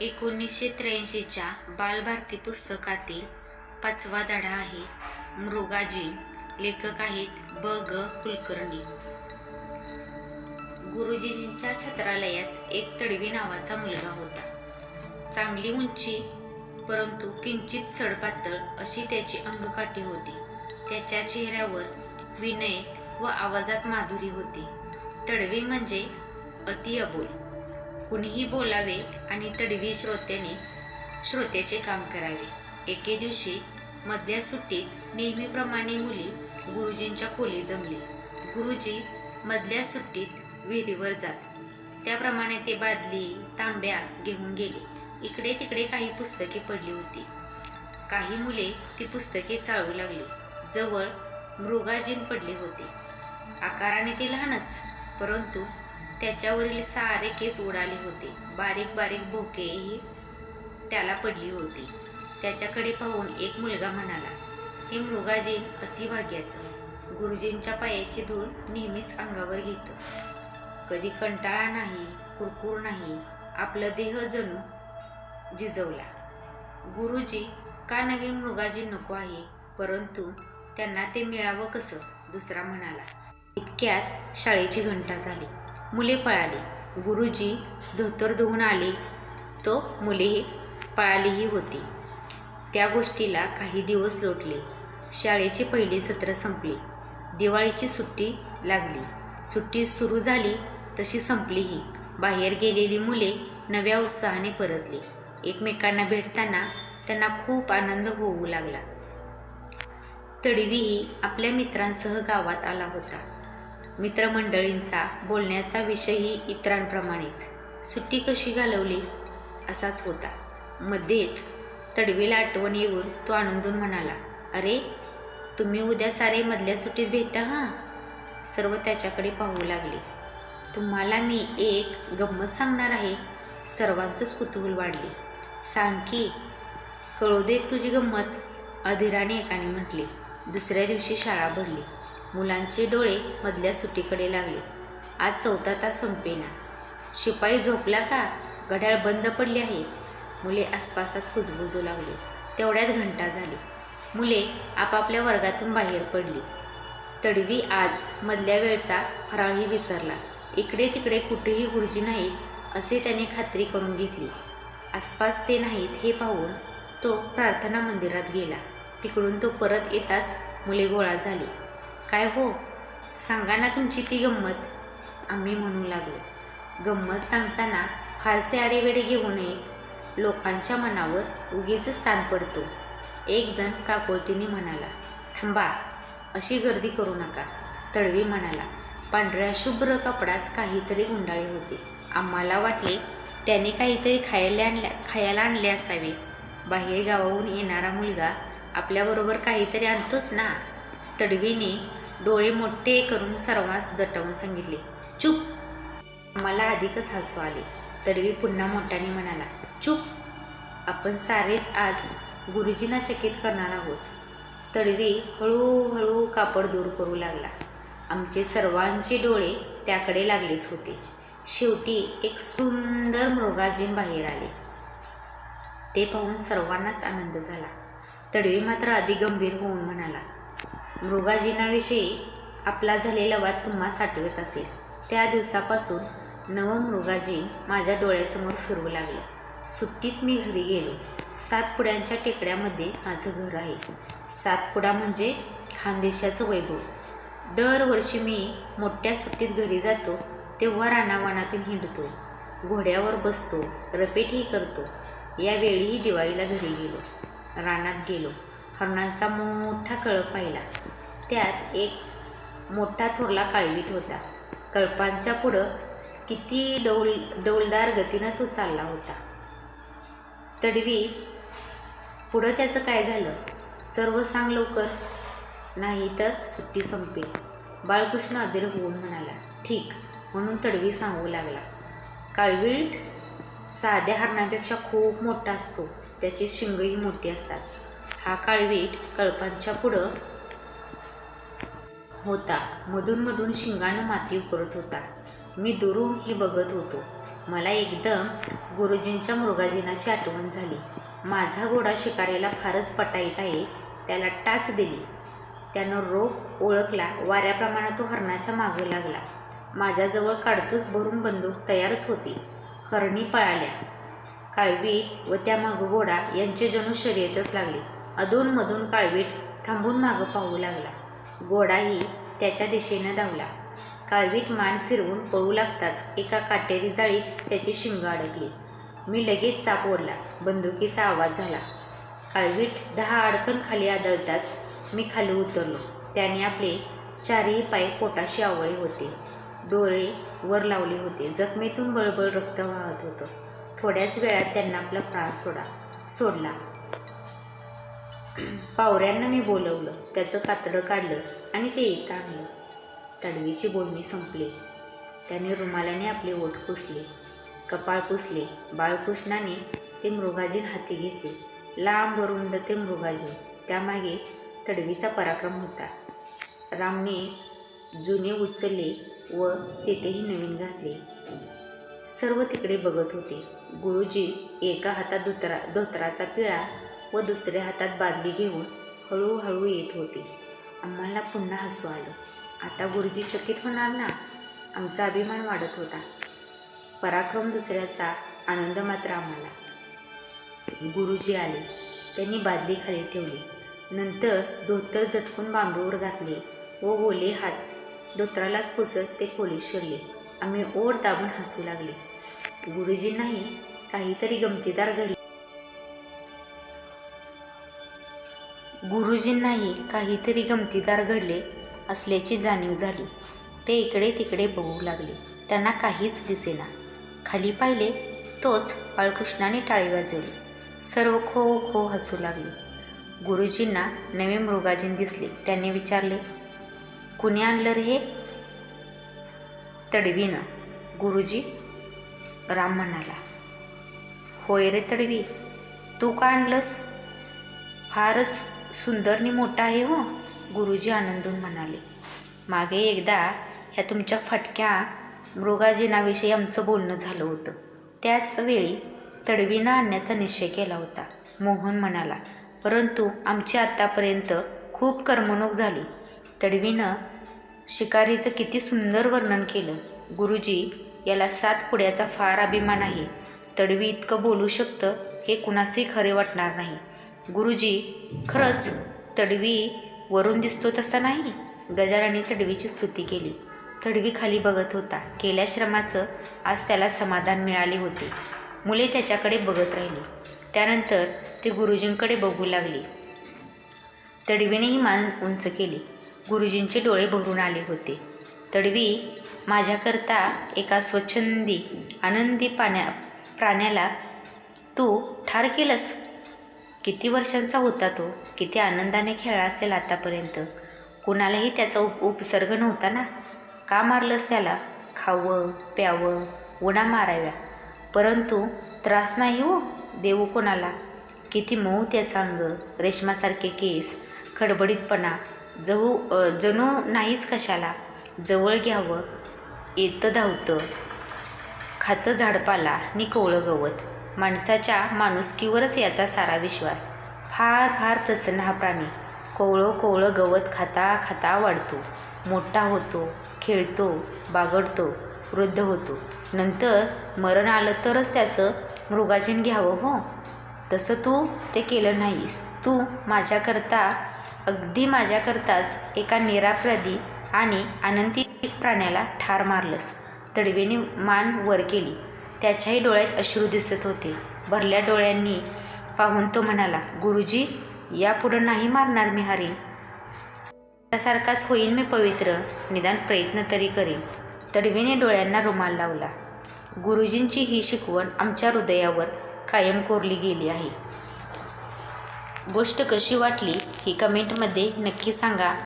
एकोणीसशे त्र्याऐंशीच्या बालभारती पुस्तकातील पाचवा धडा आहे मृगाजी लेखक आहेत ब. ग. कुलकर्णी. गुरुजींच्या छत्रालयात एक तडवी नावाचा मुलगा होता. चांगली उंची परंतु किंचित सडपातळ अशी त्याची अंगकाठी होती. त्याच्या चेहऱ्यावर विनय व आवाजात माधुरी होती. तडवी म्हणजे अति अबोल. कुणीही बोलावे आणि तडवी श्रोत्याने श्रोत्याचे काम करावे. एके दिवशी मधल्या सुट्टीत नेहमीप्रमाणे मुली गुरुजींच्या खोली जमली. गुरुजी मधल्या सुट्टीत विहिरीवर जात. त्याप्रमाणे ते बादली तांब्या घेऊन गेले. इकडे तिकडे काही पुस्तके पडली होती. काही मुले ती पुस्तके चाळू लागली. जवळ मृगाजीन पडले होते. आकाराने ते लहानच परंतु त्याच्यावरील सारे केस उडाले होते. बारीक बारीक भोकेही त्याला पडली होती. त्याच्याकडे पाहून एक मुलगा म्हणाला हे मृगाजी अतिभाग्याचं. गुरुजींच्या पायाची धूळ नेहमीच अंगावर घेतं. कधी कंटाळा नाही कुरकुर नाही आपलं देह जणू जिजवला. गुरुजी का नवीन मृगाजी नको आहे? परंतु त्यांना ते मिळावं कसं? दुसरा म्हणाला इतक्यात शाळेची घंटा झाली. मुले पळाली. गुरुजी धोतर धुवून आले. तो मुलेही पळालीही होती. त्या गोष्टीला काही दिवस लोटले. शाळेचे पहिले सत्र संपले. दिवाळीची सुट्टी लागली. सुट्टी सुरू झाली तशी संपलीही. बाहेर गेलेली मुले नव्या उत्साहाने परतली. एकमेकांना भेटताना त्यांना खूप आनंद होऊ लागला. तडवीही आपल्या मित्रांसह गावात आला होता. मित्रमंडळींचा बोलण्याचा विषयही इतरांप्रमाणेच. सुट्टी कशी घालवली? असाच होता. मध्येच तडवीला आठवण येऊन तो आनंदून म्हणाला अरे तुम्ही उद्या सारे मधल्या सुट्टीत भेटा हां? सर्व त्याच्याकडे पाहू लागले. तुम्हाला मी एक गंमत सांगणार आहे. सर्वांचंच कुतूहल वाढले. सांग की कळू दे तुझी गंमत अधीराने एकाने म्हटले. दुसऱ्या दिवशी शाळा भरली. मुलांचे डोळे मधल्या सुटीकडे लागले. आज चौथा तास संपेना. शिपाई झोपला का? घड्याळ बंद पडले आहे. मुले आसपासात कुजबुजू लागले. तेवढ्यात घंटा झाली. मुले आपापल्या वर्गातून बाहेर पडली. तडवी आज मधल्या वेळचा फराळही विसरला. इकडे तिकडे कुठेही गुरुजी नाहीत असे त्याने खात्री करून घेतली. आसपास ते नाहीत हे पाहून तो प्रार्थना मंदिरात गेला. तिकडून तो परत येताच मुले गोळा झाली. काय हो? सांगा ना तुमची ती गंमत. आम्ही म्हणू लागलो. गंमत सांगताना फारसे आडेवेडे घेऊ नयेत. लोकांच्या मनावर उगीच स्थान पडतो. एक जण काकोळतीने म्हणाला थांबा अशी गर्दी करू नका. तडवी म्हणाला पांढऱ्या शुभ्र कपड्यात काहीतरी गुंडाळी होते. आम्हाला वाटले त्याने काहीतरी खायला आणल्या खायला आणले असावे. बाहेर गावाहून येणारा मुलगा आपल्याबरोबर काहीतरी आणतोच ना. तडवीने डोळे मोठे करून सर्वांस दटवून सांगितले. चूप. मला अधिकच हसू आले. तडवी पुन्हा मोठ्याने म्हणाला. चूप. आपण सारेच आज गुरुजींना चकित करणार आहोत. तडवी हळूहळू कापड दूर करू लागला. आमचे सर्वांचे डोळे त्याकडे लागलेच होते. शेवटी एक सुंदर मृगाजीन बाहेर आले. ते पाहून सर्वांनाच आनंद झाला. तडवी मात्र अधिक गंभीर होऊन म्हणाला. मृगाजीनाविषयी आपला झालेला वाद तुम्हा साठवत असेल. त्या दिवसापासून नवमृगाजी माझ्या डोळ्यासमोर फिरू लागले. सुट्टीत मी घरी गेलो. सातपुड्यांच्या टेकड्यामध्ये माझं घर आहे. सातपुडा म्हणजे खानदेशाचं वैभव. दरवर्षी मी मोठ्या सुट्टीत घरी जातो तेव्हा रानावनातील हिंडतो. घोड्यावर बसतो रपेटही करतो. यावेळीही दिवाळीला घरी गेलो. रानात गेलो. हरणांचा मोठा कळप पाहिला. त्यात एक मोठा थोरला काळवीट होता. कळपांच्या पुढं किती डौल डौलदार गतीनं तो चालला होता. तडवी पुढं त्याचं काय झालं? सर्व सांग लवकर. नाही तर सुट्टी संपेल बाळकृष्ण अधीर होऊन म्हणाला ठीक म्हणून तडवी सांगू लागला. काळवीट साध्या हरणापेक्षा खूप मोठा असतो. त्याची शिंगही मोठी असतात. हा काळवीट कळपांच्या पुढं होता. मधून मधून शिंगानं माती उकळत होता. मी दुरून हे बघत होतो. मला एकदम गुरुजींच्या मृगाजीनाची आठवण झाली. माझा घोडा शिकारीला फारच पटाईत आहे त्याला टाच दिली. त्यानं रोग ओळखला वाऱ्याप्रमाणे तो हरणाच्या मागं लागला. माझ्याजवळ काडतूस भरून बंदूक तयारच होती. हरणी पळाल्या. काळवीट व त्यामागं घोडा यांचे जणू शर्यतच लागले. अधूनमधून काळवीट थांबून मागं पाहू लागला. घोडाही त्याच्या दिशेनं धावला. काळवीट मान फिरवून पळू लागताच एका काटेरी जाळीत त्याची शिंग अडकली. मी लगेच चाप ओढला. बंदुकीचा आवाज झाला. काळवीट दहा अडकण खाली आदळताच मी खाली उतरलो. त्याने आपले चारही पाय पोटाशी आवळे होते. डोळे वर लावले होते. जखमेतून बळबळ रक्त वाहत होतं. थोड्याच वेळात त्यांना आपला प्राण सोडा सोडला. पावऱ्यांना मी बोलवलं त्याचं कातडं काढलं आणि ते येत आणलं. तडवीची बोलणी संपली. त्याने रुमालाने आपले ओठ पुसले कपाळ पुसले बाळकृष्णाने ते मृगाजीन हाती घेतले. लांब रुंद ते मृगाजीन त्यामागे तडवीचा पराक्रम होता. रामने जुने उचलले व तेथेही नवीन घातले. सर्व तिकडे बघत होते. गुरुजी एका हातात धोतरा धोतराचा पिळा व दुसऱ्या हातात बादली घेऊन हळूहळू येत होती. आम्हाला पुन्हा हसू आलं. आता गुरुजी चकित होणार ना? आमचा अभिमान वाढत होता. पराक्रम दुसऱ्याचा आनंद मात्र आम्हाला. गुरुजी आले. त्यांनी बादली खाली ठेवली. नंतर धोतर झटकून बांबूवर घातले व ओले हात धोत्रालाच पुसत ते खोलीत शिरले. आम्ही ओढ दाबून हसू लागले. गुरुजींनाही काहीतरी गमतीदार घडले. गुरुजींनाही काहीतरी गमतीदार घडले असल्याची जाणीव झाली. ते इकडे तिकडे बघू लागले. त्यांना काहीच दिसेना. खाली पाहिले तोच बाळकृष्णाने टाळी वाजवली. सर्व खो खो हसू लागले. गुरुजींना नवे मृगाजीन दिसले. त्यांनी विचारले कुणी आणलं रे हे? तडवीनं. गुरुजी राम म्हणाला होय रे तडवी तू का आणलंस? फारच सुंदरनी मोठा आहे हो गुरुजी आनंदून म्हणाले. मागे एकदा ह्या तुमच्या फटक्या मृगाजीनाविषयी आमचं बोलणं झालं होतं. त्याच वेळी तडवीनं आणण्याचा निश्चय केला होता. मोहन म्हणाला परंतु आमची आत्तापर्यंत खूप करमणूक झाली. तडवीनं शिकारीचं किती सुंदर वर्णन केलं. गुरुजी याला सात पुड्याचा फार अभिमान आहे. तडवी इतकं बोलू शकतं हे कुणासही खरे वाटणार नाही. गुरुजी खरंच तडवी वरून दिसतो तसा नाही. गजाराने तडवीची स्तुती केली. तडवी खाली बघत होता. केल्या श्रमाचं आज त्याला समाधान मिळाले होते. मुले त्याच्याकडे बघत राहिली. त्यानंतर ते गुरुजींकडे बघू लागली. तडवीनेही मान उंच केली. गुरुजींचे डोळे भरून आले होते. तडवी माझ्याकरता एका स्वच्छंदी आनंदी पाण्या प्राण्याला तू ठार केलंस? किती वर्षांचा होता तो? किती आनंदाने खेळला असेल आतापर्यंत? कुणालाही त्याचा उप उपसर्ग नव्हता ना? का मारलंस त्याला? खावं प्यावं उणा माराव्या. परंतु त्रास नाही हो देऊ कोणाला? किती मऊ त्याचं अंग रेशमासारखे केस खडबडीतपणा. जवू जणू नाहीच कशाला. जवळ घ्यावं येतं धावतं. खातं झाडपाला नि कोवळं गवत. माणसाच्या माणुसकीवरच याचा सारा विश्वास. फार फार प्रसन्न हा प्राणी. कोवळं कोवळं गवत खाता खाता वाढतो. मोठा होतो खेळतो बागडतो वृद्ध होतो. नंतर मरण आलं तरच त्याचं मृगाजीन घ्यावं हो. तसं तू ते केलं नाहीस. तू माझ्याकरता अगदी माझ्याकरताच एका निरापराधी आणि आनंदी प्राण्याला ठार मारलंस. तडवेने मान वर केली. त्याच्याही डोळ्यात अश्रू दिसत होते. भरल्या डोळ्यांनी पाहून तो म्हणाला गुरुजी यापुढं नाही मारणार मी हरी. त्यासारखाच होईन मी पवित्र. निदान प्रयत्न तरी करीन. तडवीने डोळ्यांना रुमाल लावला. गुरुजींची ही शिकवण आमच्या हृदयावर कायम कोरली गेली आहे. गोष्ट कशी वाटली ही कमेंटमध्ये नक्की सांगा.